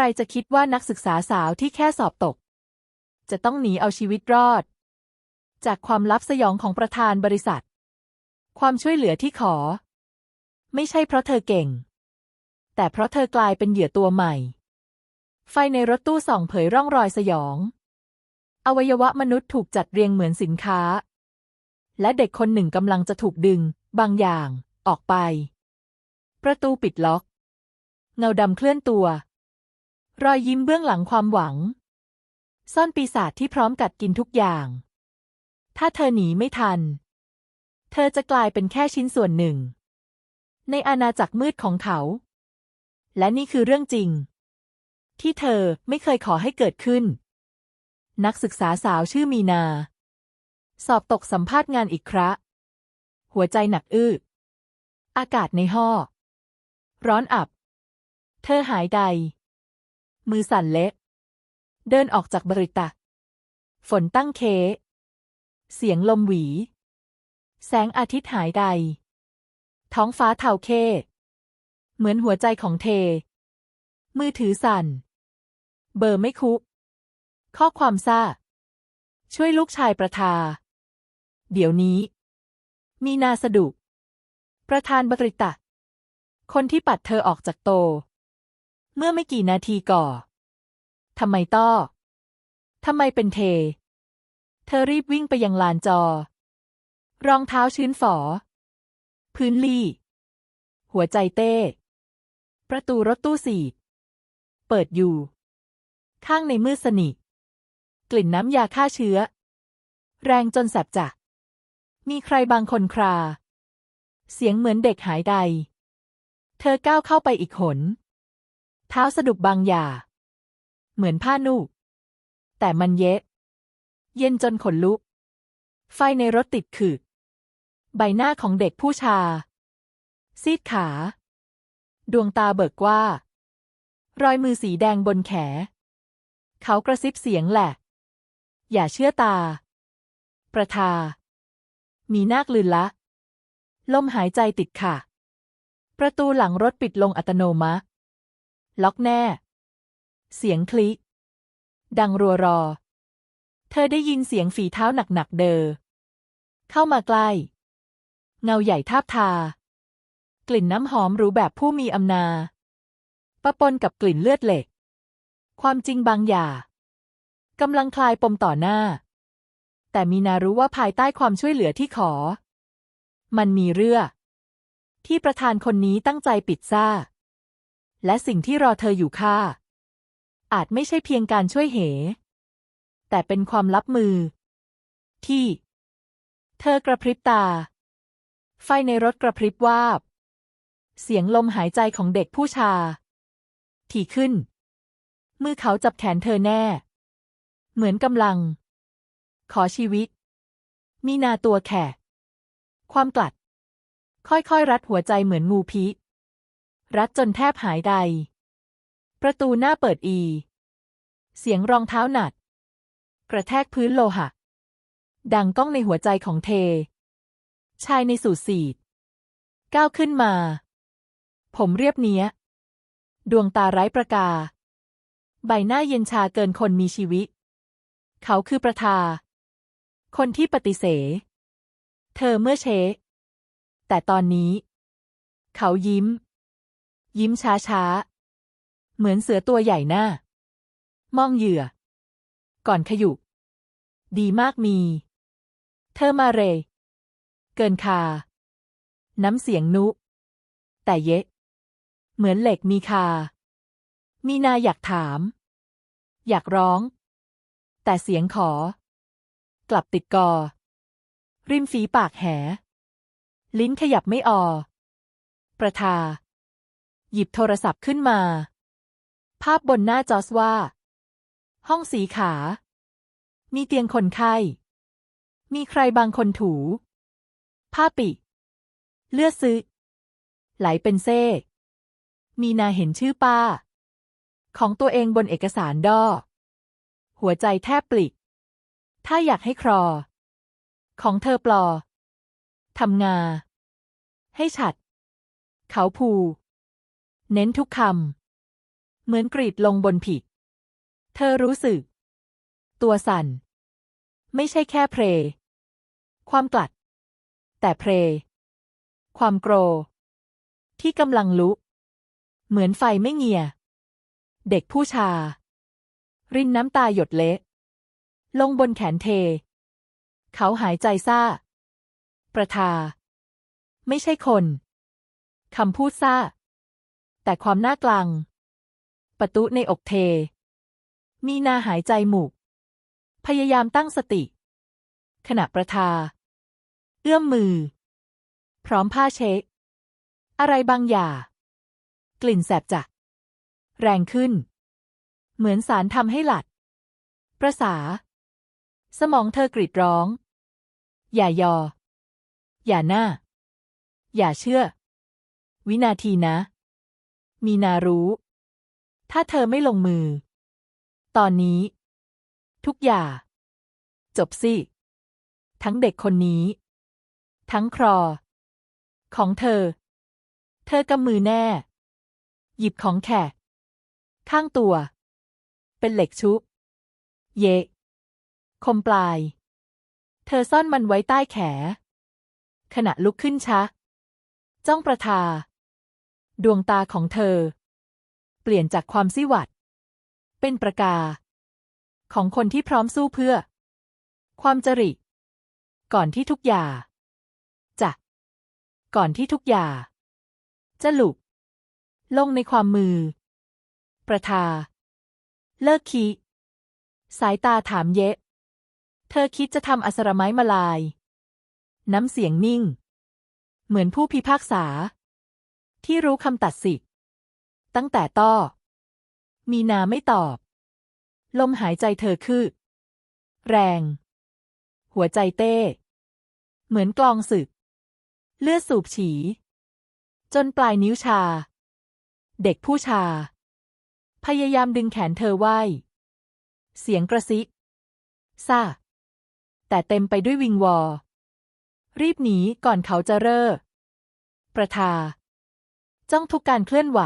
รจะคิดว่านักศึกษาสาวที่แค่สอบตก จะต้องหนีเอาชีวิตรอด จากความลับสยองของประธานบริษัท ความช่วยเหลือที่ขอ ไม่ใช่เพราะเธอเก่ง แต่เพราะเธอกลายเป็นเหยื่อตัวใหม่ ไฟในรถตู้ส่องเผยร่องรอยสยอง อวัยวะมนุษย์ถูกจัดเรียงเหมือนสินค้า และเด็กคนหนึ่งกำลังจะถูกดึง บางอย่าง ออกไป ประตูปิดล็อก เงาดำเคลื่อนตัว รอยยิ้มเบื้องหลังความหวัง ซ่อนปีศาจที่พร้อมกัดกินทุกอย่าง ถ้าเธอหนีไม่ทัน เธอจะกลายเป็นแค่ชิ้นส่วนหนึ่ง ในอาณาจักรมืดของเขา และนี่คือเรื่องจริง ที่เธอไม่เคยขอให้เกิดขึ้น นักศึกษาสาวชื่อมีนา สอบตกสัมภาษณ์งานอีกครั้งหัวใจหนักอื้ออากาศในห้อ ร้อนอับ เธอหายใจ มือสั่นเละ เดินออกจากบริษัทฝนตั้งเค เสียงลมหวี แสงอาทิตย์หายใด ท้องฟ้าเทาเข้เหมือนหัวใจของเท มือถือสั่น เบอร์ไม่คุ ข้อความซ่า ช่วยลูกชายประทา เดี๋ยวนี้ มีนาสะดุ ประธานบริษัทคนที่ปัดเธอออกจากโต เมื่อไม่กี่นาทีก่อทำไมต้อทำไมเป็นเท เธอรีบวิ่งไปยังลานจอ รองเท้าชื้นฝอ พื้นลี่ หัวใจเต้ ประตูรถตู้สีเปิดอยู่ ข้างในมืดสนิทกลิ่นน้ำยาฆ่าเชื้อ แรงจนแสบจักมีใครบางคนครา เสียงเหมือนเด็กหายใด เธอก้าวเข้าไปอีกหน เท้าสะดุบบางอย่างเหมือนผ้านุ่แต่มันเยะเย็นจนขนลุก ไฟในรถติดขึกใบหน้าของเด็กผู้ชา ซีดขา ดวงตาเบิกกว่ารอยมือสีแดงบนแข เขากระซิบเสียงแหละ อย่าเชื่อตา ประทา มีนาคลืนละ ลมหายใจติดค่ะ ประตูหลังรถปิดลงอัตโนมัติ ล็อกแน่ เสียงคลิก ดังรัวรอ เธอได้ยินเสียงฝีเท้าหนักๆเดอเข้ามาใกล้ เงาใหญ่ทาบทา กลิ่นน้ำหอมหรูแบบผู้มีอำนาจปะปนกับกลิ่นเลือดเหล็ก ความจริงบางอย่างกำลังคลายปมต่อหน้า แต่มีนารู้ว่าภายใต้ความช่วยเหลือที่ขอ มันมีเรื่องที่ประธานคนนี้ตั้งใจปิดซ่า และสิ่งที่รอเธออยู่ค่าอาจไม่ใช่เพียงการช่วยเห แต่เป็นความลับมือ ที่ เธอกระพริบตา ไฟในรถกระพริบวาบ เสียงลมหายใจของเด็กผู้ชา ถี่ขึ้น มือเขาจับแขนเธอแน่ เหมือนกำลัง ขอชีวิต มีนาตัวแขกความกลัด ค่อยๆ รัดหัวใจเหมือนงูพิ รัดจนแทบหายใด ประตูหน้าเปิดอี เสียงรองเท้าหนัดกระแทกพื้นโลหะ ดังก้องในหัวใจของเท ชายในสูทสีดก้าวขึ้นมา ผมเรียบเนี้ย ดวงตาไร้ประกา ใบหน้าเย็นชาเกินคนมีชีวิต เขาคือประทา คนที่ปฏิเสธเธอเมื่อเชแต่ตอนนี้ เขายิ้ม ยิ้มช้าช้า เหมือนเสือตัวใหญ่หน้า มองเหยื่อ ก่อนขยุก ดีมากมี เธอมาเร เกินคา น้ำเสียงนุ แต่เยะ เหมือนเหล็กมีคา มีนาอยากถาม อยากร้อง แต่เสียงขอ กลับติดกอ ริมฝีปากแห ลิ้นขยับไม่ออ ประทา หยิบโทรศัพท์ขึ้นมา ภาพบนหน้าจอสว่า ห้องสีขา มีเตียงคนไข้ มีใครบางคนถู ผ้าปิเลือดซึไหลเป็นเซ่ มีนาเห็นชื่อป้า ของตัวเองบนเอกสารดอหัวใจแทบปลิก ถ้าอยากให้ครอ ของเธอปลอทำงา ให้ฉัด เขาผู เน้นทุกคำ เหมือนกรีดลงบนผิด เธอรู้สึก ตัวสั่น ไม่ใช่แค่เพล ความกลัด แต่เพล ความโกร ที่กำลังลุก เหมือนไฟไม่เงีย เด็กผู้ชา รินน้ำตาหยดเละลงบนแขนเท เขาหายใจซ่า ประทา ไม่ใช่คน คำพูดซ่า แต่ความหน้ากลางประตุในอกเท มีนาหายใจหมุกพยายามตั้งสติ ขณะประทา เอื้อมมือ พร้อมผ้าเช็ดอะไรบางอย่าง กลิ่นแสบจักแรงขึ้น เหมือนสารทำให้หลัด ประสา สมองเธอกรีดร้อง อย่ายอ อย่าหน้า อย่าเชื่อ วินาทีนะ มีนารู้ ถ้าเธอไม่ลงมือ ตอนนี้ ทุกอย่าง จบสิ ทั้งเด็กคนนี้ ทั้งครอ ของเธอ เธอกำมือแน่ หยิบของแขก ข้างตัว เป็นเหล็กชุบ เยะคมปลาย เธอซ่อนมันไว้ใต้แข ขณะลุกขึ้นช้าจ้องประทา ดวงตาของเธอ เปลี่ยนจากความซิหวัด เป็นประกา ของคนที่พร้อมสู้เพื่อ ความจริ ก่อนที่ทุกอย่างจะก่อนที่ทุกอย่างจะหลุกลงในความมือ ประทา เลิกคิสายตาถามเยะ เธอคิดจะทำอสรไม้มาลาย น้ำเสียงนิ่ง เหมือนผู้พิพากษา ที่รู้คำตัดสิ ตั้งแต่ต้อ มีนาไม่ตอบ ลมหายใจเธอคือ แรง หัวใจเต้ เหมือนกลองสึก เลือดสูบฉี จนปลายนิ้วชา เด็กผู้ชา พยายามดึงแขนเธอไว้ เสียงกระซิบซาแต่เต็มไปด้วยวิงวอ รีบหนีก่อนเขาจะเร่อ ประทา จ้องทุกการเคลื่อนไหว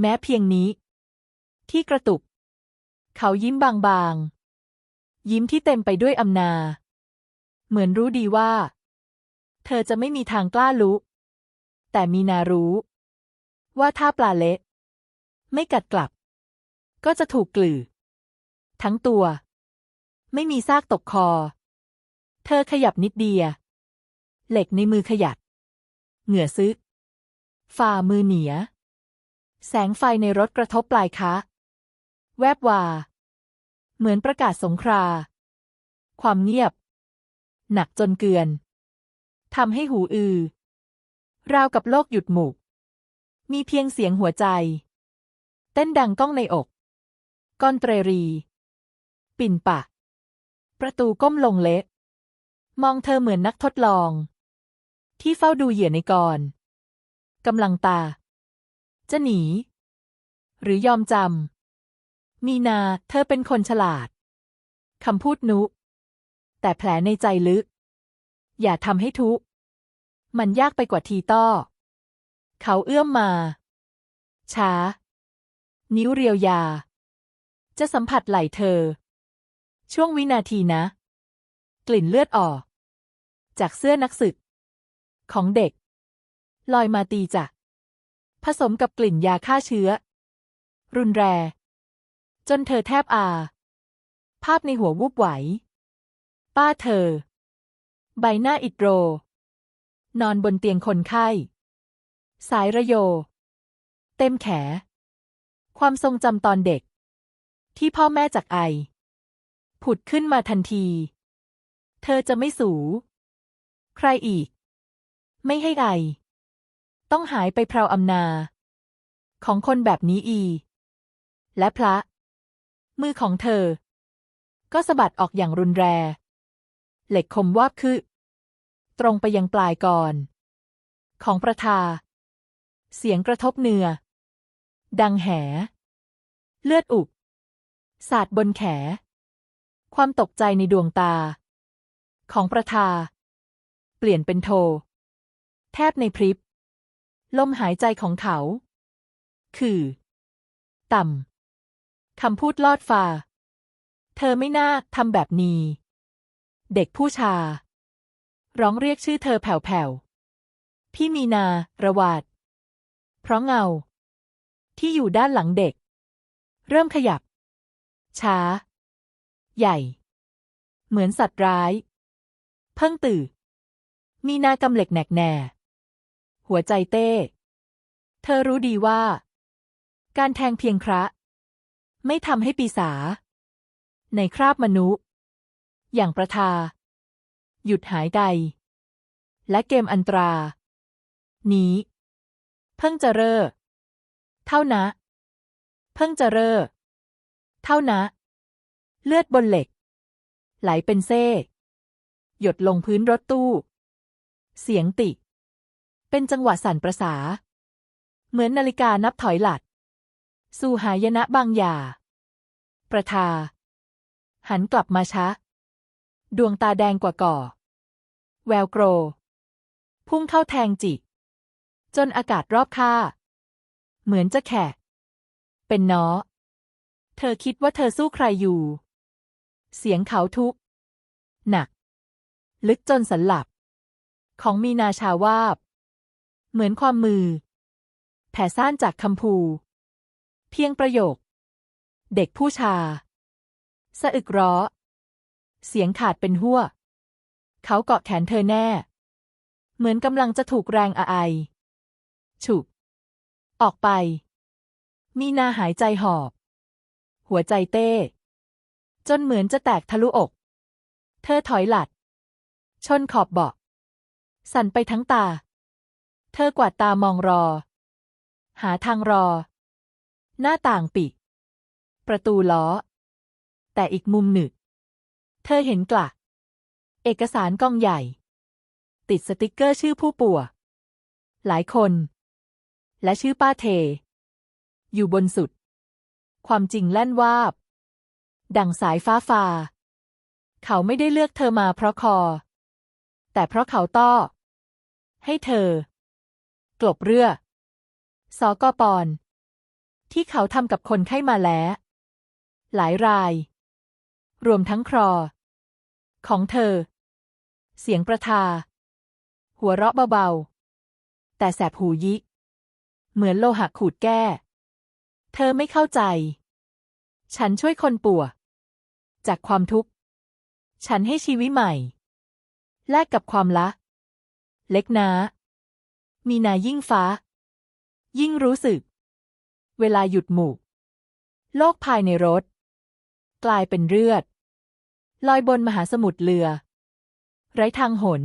แม้เพียงนี้ ที่กระตุก เขายิ้มบางๆ ยิ้มที่เต็มไปด้วยอำนา เหมือนรู้ดีว่า เธอจะไม่มีทางกล้าลุแต่มีนารู้ ว่าถ้าปลาเละไม่กัดกลับ ก็จะถูกกลือ ทั้งตัว ไม่มีซากตกคอ เธอขยับนิดเดียเหล็กในมือขยัดเหงื่อซึก ฝ่ามือเหนีย แสงไฟในรถกระทบปลายคะ แวบวา เหมือนประกาศสงครา ความเงียบ หนักจนเกือนทำให้หูอือ ราวกับโลกหยุดหมุก มีเพียงเสียงหัวใจ เต้นดังก้องในอกก้อนเตรรี ปิ่นปากประตูก้มลงเละ มองเธอเหมือนนักทดลอง ที่เฝ้าดูเหยื่อในกร กำลังตา จะหนี หรือยอมจำ มีนาเธอเป็นคนฉลาดคำพูดนุ แต่แผลในใจลึก อย่าทำให้ทุกมันยากไปกว่าทีต้อ เขาเอื้อมมา ช้า นิ้วเรียวยา จะสัมผัสไหล่เธอ ช่วงวินาทีนะ กลิ่นเลือดออก จากเสื้อนักศึก ของเด็ก ลอยมาตีจากผสมกับกลิ่นยาฆ่าเชื้อ รุนแรง จนเธอแทบอา ภาพในหัววูบไหว ป้าเธอ ใบหน้าอิดโร นอนบนเตียงคนไข้ สายระโย เต็มแข ความทรงจำตอนเด็ก ที่พ่อแม่จากไอ ผุดขึ้นมาทันที เธอจะไม่สู ใครอีก ไม่ให้ไอ ต้องหายไปพราวอำนา ของคนแบบนี้อี และพระ มือของเธอ ก็สะบัดออกอย่างรุนแรง เหล็กคมวาบคือ ตรงไปยังปลายก่อน ของประทา เสียงกระทบเนื้อ ดังแห เลือดอุบสาดบนแข ความตกใจในดวงตา ของประทา เปลี่ยนเป็นโท แทบในพริบ ลมหายใจของเขา คือ ต่ำคำพูดลอดฟ้าเธอไม่น่าทำแบบนี้ เด็กผู้ชา ร้องเรียกชื่อเธอแผ่วๆ พี่มีนา ระวาด เพราะเงา ที่อยู่ด้านหลังเด็ก เริ่มขยับ ช้า ใหญ่ เหมือนสัตว์ร้าย เพิ่งตื่นมีนากำเหล็กแหนกแน่ หัวใจเต้ เธอรู้ดีว่า การแทงเพียงคระ ไม่ทำให้ปีศา ในคราบมนุษย์ อย่างประทา หยุดหายใจและเกมอันตรา นี้ เพิ่งจะเร่เท่านะ เพิ่งจะเร่เท่านะ เลือดบนเหล็ก ไหลเป็นเส้หยดลงพื้นรถตู้ เสียงติ เป็นจังหวะสั่นประสา เหมือนนาฬิกานับถอยหลัด สู่หายนะบางอย่างประทา หันกลับมาช้า ดวงตาแดงกว่าก่อ แววโกร พุ่งเข้าแทงจิ จนอากาศรอบข้าเหมือนจะแขก เป็นน้อ เธอคิดว่าเธอสู้ใครอยู่ เสียงเขาทุก หนัก ลึกจนสันหลับของมีนาชาวาบ เหมือนความมือ แผ่ซ่านจากคำพู เพียงประโยค เด็กผู้ชา สะอึกร้อ เสียงขาดเป็นหัว เขาเกาะแขนเธอแน่ เหมือนกำลังจะถูกแรงอาไอ ฉุกออกไป มีนาหายใจหอบ หัวใจเต้ จนเหมือนจะแตกทะลุอก เธอถอยหลัด ชนขอบเบาะ สั่นไปทั้งตา เธอกวาดตามองรอ หาทางรอ หน้าต่างปิด ประตูล้อ แต่อีกมุมหนึ่ง เธอเห็นกละ เอกสารกองใหญ่ ติดสติกเกอร์ชื่อผู้ป่วยหลายคน และชื่อป้าเท อยู่บนสุด ความจริงแล่นวาบ ดังสายฟ้าฟา เขาไม่ได้เลือกเธอมาเพราะคอ แต่เพราะเขาต้อ ให้เธอ กลบเรือสอกอปอนที่เขาทำกับคนไข้มาแล้ว หลายราย รวมทั้งครอ ของเธอ เสียงประทา หัวเราะเบาๆ แต่แสบหูยิเหมือนโลหะขูดแก้ เธอไม่เข้าใจ ฉันช่วยคนป่วจากความทุกข์ ฉันให้ชีวิตใหม่ แลกกับความละ เล็กน้า มีนายิ่งฟ้า ยิ่งรู้สึก เวลาหยุดหมู่โลกภายในรถ กลายเป็นเลือด ลอยบนมหาสมุทรเรือ ไร้ทางหน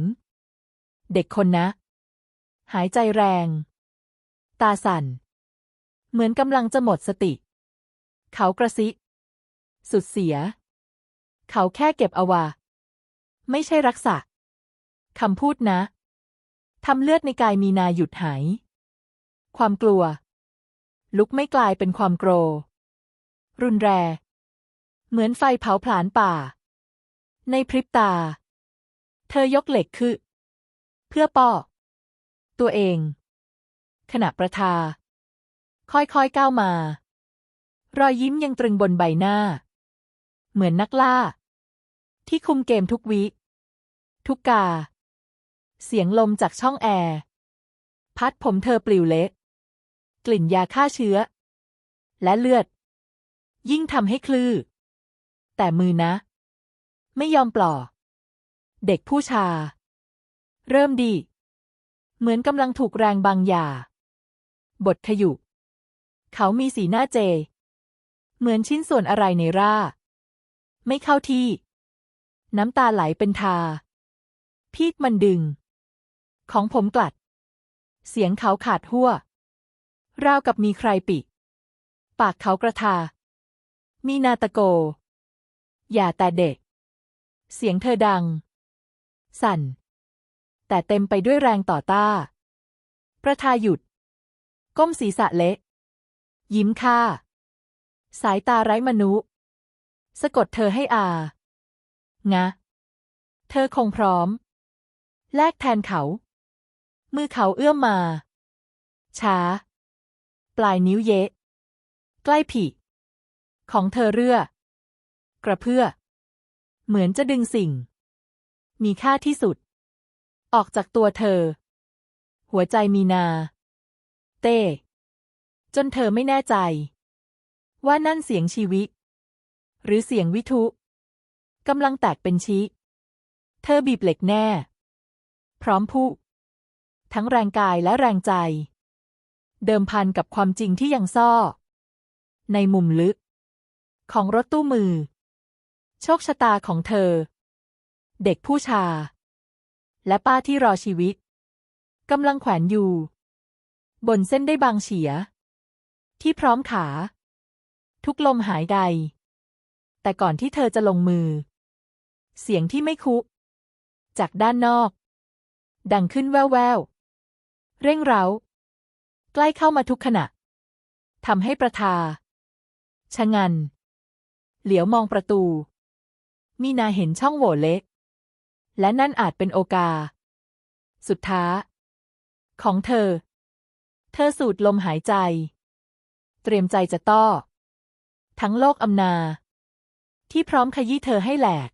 เด็กคนนะ หายใจแรง ตาสั่น เหมือนกำลังจะหมดสติ เขากระซิบสุดเสีย เขาแค่เก็บอวา ไม่ใช่รักษาคำพูดนะ ทำเลือดในกายมีนาหยุดหาย ความกลัว ลุกไม่กลายเป็นความโกร รุนแรง เหมือนไฟเผาผลาญป่า ในพริบตา เธอยกเหล็กขึ้นเพื่อปอกตัวเอง ขณะประทา ค่อยๆก้าวมา รอยยิ้มยังตรึงบนใบหน้า เหมือนนักล่า ที่คุมเกมทุกวิ ทุกกา เสียงลมจากช่องแอร์พัดผมเธอปลิวเละกลิ่นยาฆ่าเชื้อ และเลือด ยิ่งทำให้คลือแต่มือนะ ไม่ยอมปล่อ เด็กผู้ชา เริ่มดี เหมือนกำลังถูกแรงบางอย่า บทขยุ เขามีสีหน้าเจ เหมือนชิ้นส่วนอะไรในร่า ไม่เข้าที่ น้ำตาไหลเป็นทา พีดมันดึง ของผมกลัด เสียงเขาขาดหัวราวกับมีใครปิ ปากเขากระทา มีนาตะโก อย่าแต่เด็ก เสียงเธอดัง สั่น แต่เต็มไปด้วยแรงต่อต้า ประทาหยุด ก้มศีรษะเละ ยิ้มค่า สายตาไร้มนุษย์สะกดเธอให้อา งะ เธอคงพร้อม แลกแทนเขา มือเขาเอื้อมมา ช้า ปลายนิ้วเยะ ใกล้ผีของเธอเรื่อ กระเพื่อ เหมือนจะดึงสิ่ง มีค่าที่สุด ออกจากตัวเธอ หัวใจมีนา เต้ จนเธอไม่แน่ใจ ว่านั่นเสียงชีวิตหรือเสียงวิทุกำลังแตกเป็นชี้ เธอบีบเหล็กแน่ พร้อมพู ทั้งแรงกายและแรงใจ เดิมพันกับความจริงที่ยังซ่อ ในมุมลึก ของรถตู้มือ โชคชะตาของเธอ เด็กผู้ชา และป้าที่รอชีวิตกำลังแขวนอยู่ บนเส้นได้บางเฉีย ที่พร้อมขา ทุกลมหายใด แต่ก่อนที่เธอจะลงมือ เสียงที่ไม่คุ จากด้านนอก ดังขึ้นแว่วๆ เร่งเร้า ใกล้เข้ามาทุกขณะทำให้ประทา ชะงัน เหลียวมองประตู มีนาเห็นช่องโหว่เล็ก และนั่นอาจเป็นโอกาสสุดท้า ของเธอ เธอสูดลมหายใจ เตรียมใจจะต้อ ทั้งโลกอำนา ที่พร้อมขยี้เธอให้แหลก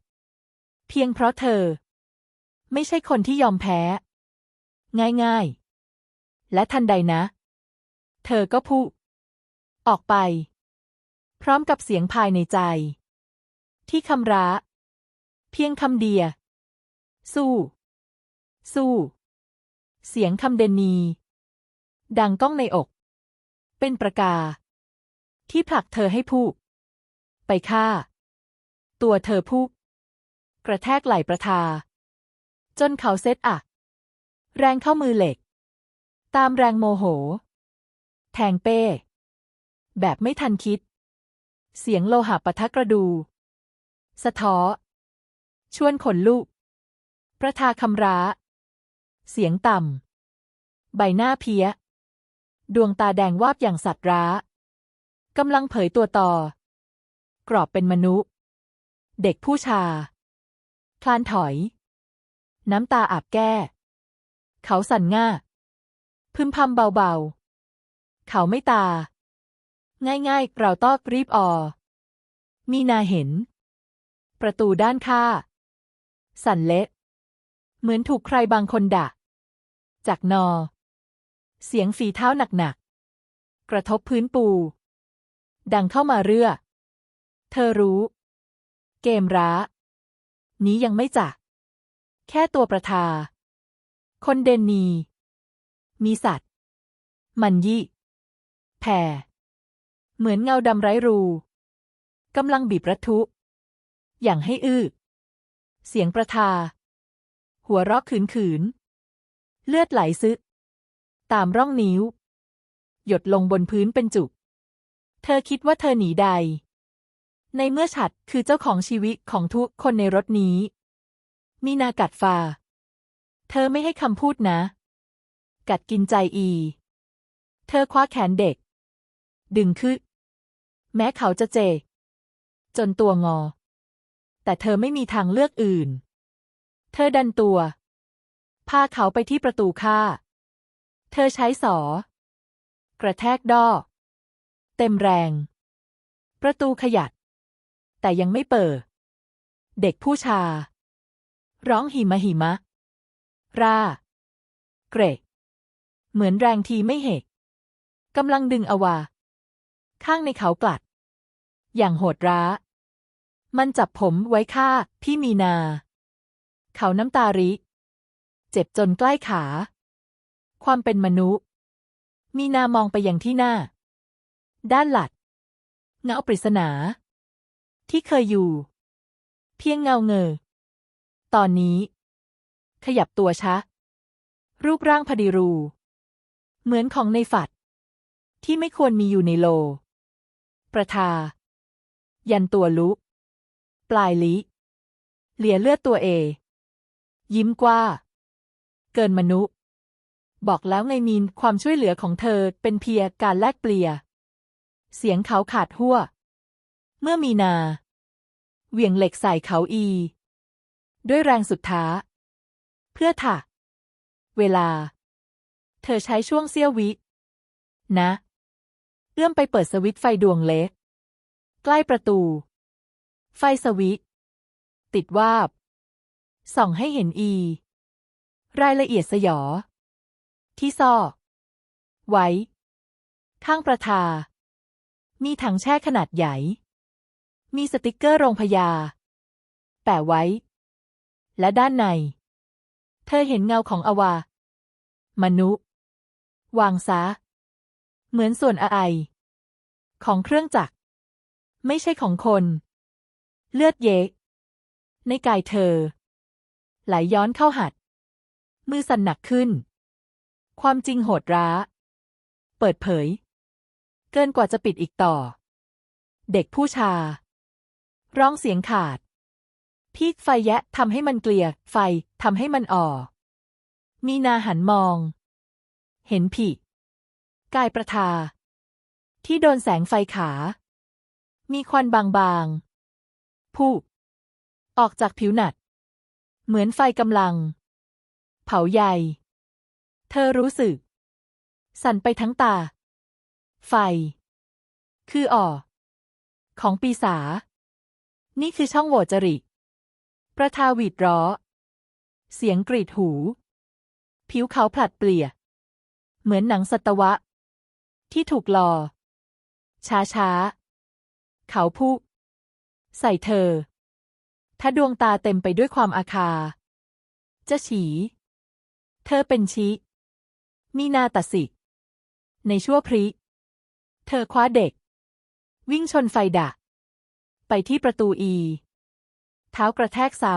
เพียงเพราะเธอ ไม่ใช่คนที่ยอมแพ้ ง่ายๆ และทันใดนะ เธอก็พูดออกไป พร้อมกับเสียงภายในใจ ที่คำร้า เพียงคำเดีย สู้ สู้ เสียงคำเดนนี ดังก้องในอก เป็นประกา ที่ผลักเธอให้พูดไปฆ่า ตัวเธอพูดกระแทกไหล่ประทา จนเขาเซตอัก แรงเข้ามือเหล็ก ตามแรงโมโห แทงเป้ แบบไม่ทันคิด เสียงโลหะปะทะกระดู สะท้อ ชวนขนลุกประทาคำร้า เสียงต่ำ ใบหน้าเพี้ย ดวงตาแดงวาบอย่างสัตว์ร้ากำลังเผยตัวต่อ กรอบเป็นมนุษย์ เด็กผู้ชา คลานถอย น้ำตาอาบแก้ เขาสั่นง่า พึมพำเบาๆ เขาไม่ตา ง่ายๆ เราต้องรีบออ มีนาเห็น ประตูด้านข้า สั่นเละ เหมือนถูกใครบางคนดักจากนอ เสียงฝีเท้าหนักๆ กระทบพื้นปู ดังเข้ามาเรื่อ เธอรู้ เกมร้า นี้ยังไม่จัก แค่ตัวประทา คนเดนนี มีสัตว์ มันยี่ แผ่ เหมือนเงาดำไร้รูกำลังบีบรัทุ อย่างให้อื้อ เสียงประทา หัวเรอกขืนขืน เลือดไหลซึก ตามร่องนิ้ว หยดลงบนพื้นเป็นจุก เธอคิดว่าเธอหนีใด ในเมื่อฉัดคือเจ้าของชีวิตของทุกคนในรถนี้ มีนากัดฟา เธอไม่ให้คำพูดนะ กัดกินใจอี เธอคว้าแขนเด็ก ดึงขึ้น แม้เขาจะเจจนตัวงอ แต่เธอไม่มีทางเลือกอื่น เธอดันตัว พาเขาไปที่ประตูค่า เธอใช้สอ กระแทกดอ เต็มแรง ประตูขยัด แต่ยังไม่เปิด เด็กผู้ชา ร้องหิมะหิมะร่าเกรก เหมือนแรงทีไม่เหกกำลังดึงอวา ข้างในเขากลัด อย่างโหดร้า มันจับผมไว้ฆ่าพี่มีนา เขาน้ำตาริ เจ็บจนใกล้ขา ความเป็นมนุษย์ มีนามองไปยังที่หน้า ด้านหลัด เงาปริศนา ที่เคยอยู่ เพียงเงาเงอ ตอนนี้ ขยับตัวช้ารูปร่างพอดีรู เหมือนของในฝัด ที่ไม่ควรมีอยู่ในโล ประทา ยันตัวลุกปลายลิ เหลียเลือดตัวเอ ยิ้มกว่าเกินมนุษย์ บอกแล้วไงมีนความช่วยเหลือของเธอเป็นเพียงการแลกเปลี่ย เสียงเขาขาดหัว เมื่อมีนา เหวี่ยงเหล็กใส่เขาอี ด้วยแรงสุดท้า เพื่อถักเวลา เธอใช้ช่วงเสี้ยววิ นะ เอื้อมไปเปิดสวิตไฟดวงเล็ก ใกล้ประตู ไฟสวิตติดวาบ ส่องให้เห็นอี รายละเอียดสยอ ที่ซอกไว้ ข้างประทา มีถังแช่ขนาดใหญ่ มีสติกเกอร์โรงพยา แปะไว้ และด้านใน เธอเห็นเงาของอวา มนุษย์ วางซะ เหมือนส่วนอะไรของเครื่องจักร ไม่ใช่ของคน เลือดเยก ในกายเธอ ไหลย้อนเข้าหัด มือสั่นหนักขึ้น ความจริงโหดร้า เปิดเผย เกินกว่าจะปิดอีกต่อ เด็กผู้ชา ร้องเสียงขาด พีกไฟแยะทำให้มันเกลียไฟทำให้มันอ่อ มีนาหันมอง เห็นผีกายประทา ที่โดนแสงไฟขา มีควันบางๆพุ่ออกจากผิวหนัด เหมือนไฟกำลัง เผาใหญ่ เธอรู้สึก สั่นไปทั้งตา ไฟ คืออ่อ ของปีศาจนี่คือช่องโหว่จริตประทาหวีดร้อ เสียงกรีดหู ผิวเขาผลัดเปลี่ย เหมือนหนังสัตวะ ที่ถูกหลอช้าช้าๆเขาพุใส่เธอ ถ้าดวงตาเต็มไปด้วยความอาคาจะฉี เธอเป็นชิมีนาตสิก ในชั่วพริ เธอคว้าเด็ก วิ่งชนไฟดักไปที่ประตูอี เท้ากระแทกซ้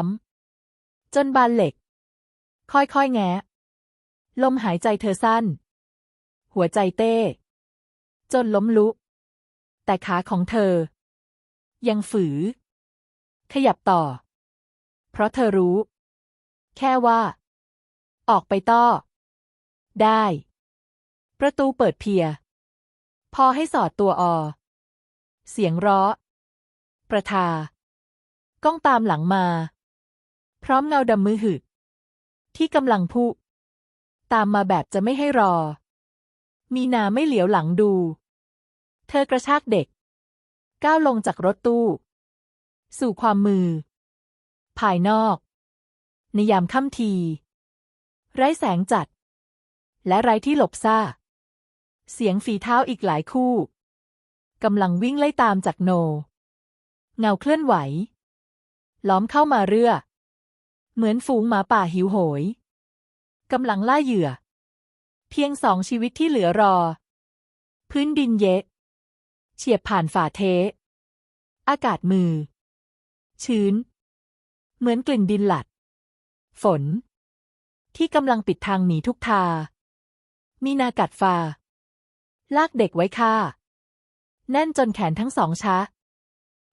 ำ จนบานเหล็ก ค่อยๆแงะ ลมหายใจเธอสั้น หัวใจเต้ จนล้มลุก แต่ขาของเธอ ยังฝือ ขยับต่อ เพราะเธอรู้ แค่ว่า ออกไปต้อได้ ประตูเปิดเพีย พอให้สอดตัวอเสียงร้อ ประทา ก้องตามหลังมา พร้อมเงาดำมือหึดที่กำลังพุตามมาแบบจะไม่ให้รอ มีนาไม่เหลียวหลังดู เธอกระชากเด็ก ก้าวลงจากรถตู้ สู่ความมือ ภายนอก ในยามค่ำที ไร้แสงจัด และไร้ที่หลบซ่า เสียงฝีเท้าอีกหลายคู่กำลังวิ่งไล่ตามจากโน เงาเคลื่อนไหว ล้อมเข้ามาเรื่อเหมือนฝูงหมาป่าหิวโหยกำลังล่าเหยื่อ เพียงสองชีวิตที่เหลือรอ พื้นดินเยะ เฉียบผ่านฝ่าเท อากาศมือ ชื้น เหมือนกลิ่นดินหลัด ฝน ที่กำลังปิดทางหนีทุกทา มีนากัดฟ้าลากเด็กไว้ค่าแน่นจนแขนทั้งสองช้า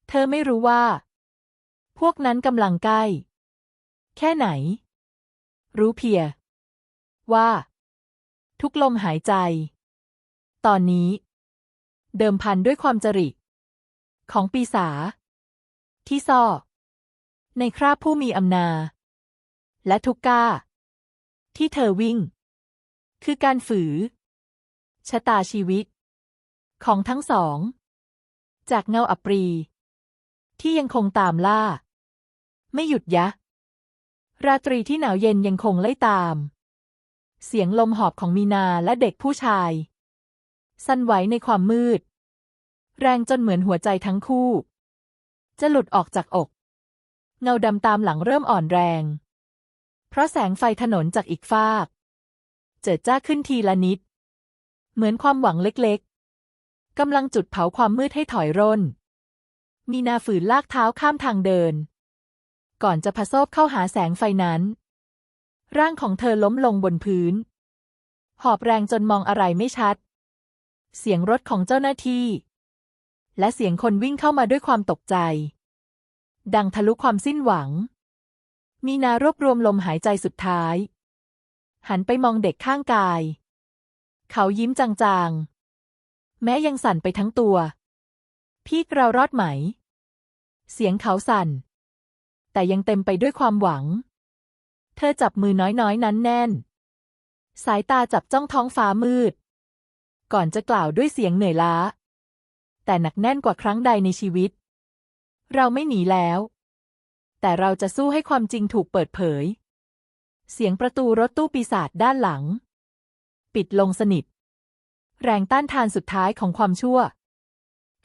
เธอไม่รู้ว่า พวกนั้นกำลังใกล้ แค่ไหน รู้เพียว่า ทุกลมหายใจ ตอนนี้ เดิมพันด้วยความจริของปีศาจที่ซ่อในคราบผู้มีอำนาจและทุกก้า ที่เธอวิ่ง คือการฝือ ชะตาชีวิต ของทั้งสอง จากเงาอัปรี ที่ยังคงตามล่า ไม่หยุดยัราตรีที่หนาวเย็นยังคงไล่ตาม เสียงลมหอบของมีนาและเด็กผู้ชาย สั่นไหวในความมืด แรงจนเหมือนหัวใจทั้งคู่ จะหลุดออกจากอก เงาดำตามหลังเริ่มอ่อนแรง เพราะแสงไฟถนนจากอีกฟาก เจิดจ้าขึ้นทีละนิด เหมือนความหวังเล็กๆกำลังจุดเผาความมืดให้ถอยร่น มีนาฝืนลากเท้าข้ามทางเดิน ก่อนจะพะโซบเข้าหาแสงไฟนั้น ร่างของเธอล้มลงบนพื้น หอบแรงจนมองอะไรไม่ชัด เสียงรถของเจ้าหน้าที่ และเสียงคนวิ่งเข้ามาด้วยความตกใจ ดังทะลุความสิ้นหวัง มีนารวบรวมลมหายใจสุดท้าย หันไปมองเด็กข้างกาย เขายิ้มจางๆ แม้ยังสั่นไปทั้งตัว พี่เรารอดไหม เสียงเขาสั่น แต่ยังเต็มไปด้วยความหวัง เธอจับมือน้อยๆ นั้นแน่น สายตาจับจ้องท้องฟ้ามืด ก่อนจะกล่าวด้วยเสียงเหนื่อยล้า แต่หนักแน่นกว่าครั้งใดในชีวิต เราไม่หนีแล้ว แต่เราจะสู้ให้ความจริงถูกเปิดเผย เสียงประตูรถตู้ปีศาจด้านหลัง ปิดลงสนิท แรงต้านทานสุดท้ายของความชั่ว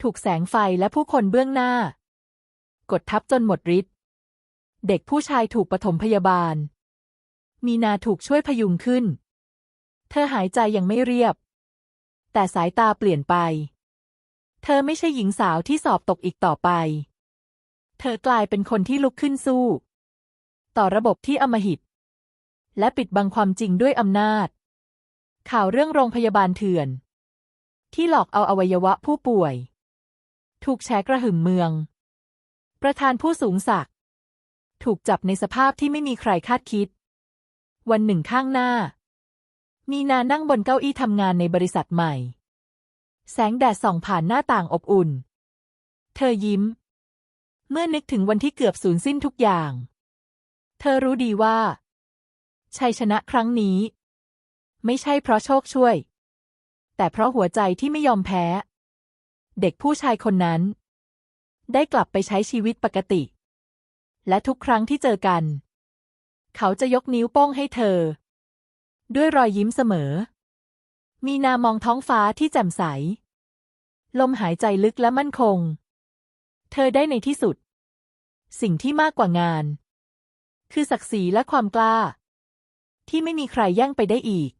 ถูกแสงไฟและผู้คนเบื้องหน้า กดทับจนหมดฤทธิ์เด็กผู้ชายถูกปฐมพยาบาล มีนาถูกช่วยพยุงขึ้น เธอหายใจยังไม่เรียบ แต่สายตาเปลี่ยนไป เธอไม่ใช่หญิงสาวที่สอบตกอีกต่อไป เธอกลายเป็นคนที่ลุกขึ้นสู้ ต่อระบบที่อมหิต และปิดบังความจริงด้วยอำนาจ ข่าวเรื่องโรงพยาบาลเถื่อน ที่หลอกเอาอวัยวะผู้ป่วย ถูกแชร์กระหึ่มเมือง ประธานผู้สูงศักดิ์ถูกจับในสภาพที่ไม่มีใครคาดคิด วันหนึ่งข้างหน้ามีนานั่งบนเก้าอี้ทำงานในบริษัทใหม่ แสงแดดส่องผ่านหน้าต่างอบอุ่น เธอยิ้ม เมื่อนึกถึงวันที่เกือบสูญสิ้นทุกอย่าง เธอรู้ดีว่า ชัยชนะครั้งนี้ ไม่ใช่เพราะโชคช่วย แต่เพราะหัวใจที่ไม่ยอมแพ้ เด็กผู้ชายคนนั้น ได้กลับไปใช้ชีวิตปกติ และทุกครั้งที่เจอกัน เขาจะยกนิ้วโป้งให้เธอ ด้วยรอยยิ้มเสมอ มีนามองท้องฟ้าที่แจ่มใส ลมหายใจลึกและมั่นคง เธอได้ในที่สุด สิ่งที่มากกว่างาน คือศักดิ์ศรีและความกล้า ที่ไม่มีใครแย่งไปได้อีก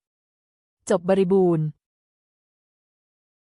จบบริบูรณ์